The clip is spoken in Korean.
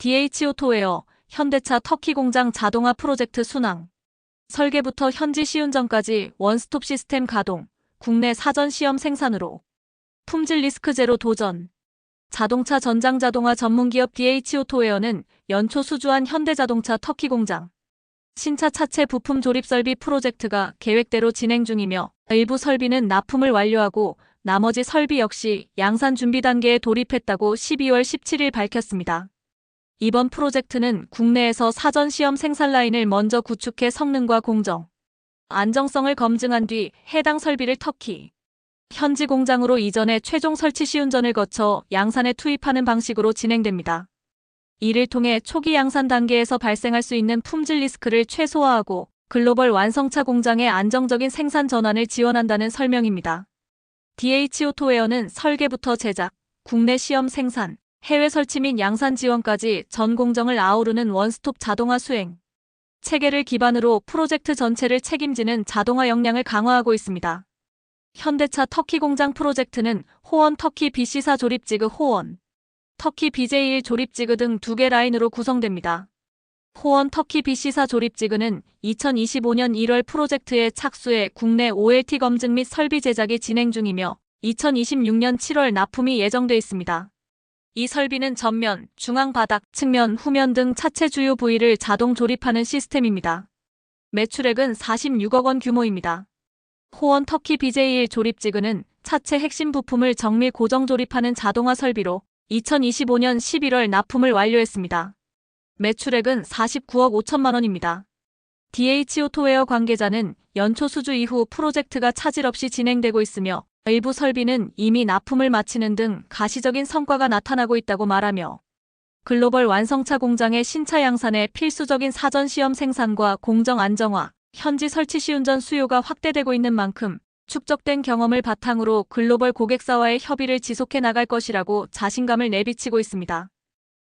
DH 오토웨어, 현대차 터키 공장 자동화 프로젝트 순항. 설계부터 현지 시운전까지 원스톱 시스템 가동, 국내 사전 시험 생산으로. 품질 리스크 제로 도전. 자동차 전장 자동화 전문기업 DH 오토웨어는 연초 수주한 현대자동차 터키 공장. 신차 차체 부품 조립 설비 프로젝트가 계획대로 진행 중이며 일부 설비는 납품을 완료하고 나머지 설비 역시 양산 준비 단계에 돌입했다고 12월 17일 밝혔습니다. 이번 프로젝트는 국내에서 사전 시험 생산 라인을 먼저 구축해 성능과 공정, 안정성을 검증한 뒤 해당 설비를 터키, 현지 공장으로 이전해 최종 설치 시운전을 거쳐 양산에 투입하는 방식으로 진행됩니다. 이를 통해 초기 양산 단계에서 발생할 수 있는 품질 리스크를 최소화하고 글로벌 완성차 공장의 안정적인 생산 전환을 지원한다는 설명입니다. DH 오토웨어는 설계부터 제작, 국내 시험 생산, 해외 설치 및 양산 지원까지 전 공정을 아우르는 원스톱 자동화 수행. 체계를 기반으로 프로젝트 전체를 책임지는 자동화 역량을 강화하고 있습니다. 현대차 터키 공장 프로젝트는 호원 터키 BC사 조립지그 호원, 터키 BJ1 조립지그 등두 개 라인으로 구성됩니다. 호원 터키 BC사 조립지그는 2025년 1월 프로젝트에 착수해 국내 OLT 검증 및 설비 제작이 진행 중이며 2026년 7월 납품이 예정돼 있습니다. 이 설비는 전면, 중앙 바닥, 측면, 후면 등 차체 주요 부위를 자동 조립하는 시스템입니다. 매출액은 46억 원 규모입니다. 호원 터키 BJ1 조립지그는 차체 핵심 부품을 정밀 고정 조립하는 자동화 설비로 2025년 11월 납품을 완료했습니다. 매출액은 49억 5천만 원입니다. DH 오토웨어 관계자는 연초 수주 이후 프로젝트가 차질 없이 진행되고 있으며 일부 설비는 이미 납품을 마치는 등 가시적인 성과가 나타나고 있다고 말하며 글로벌 완성차 공장의 신차 양산에 필수적인 사전 시험 생산과 공정 안정화, 현지 설치 시운전 수요가 확대되고 있는 만큼 축적된 경험을 바탕으로 글로벌 고객사와의 협의를 지속해 나갈 것이라고 자신감을 내비치고 있습니다.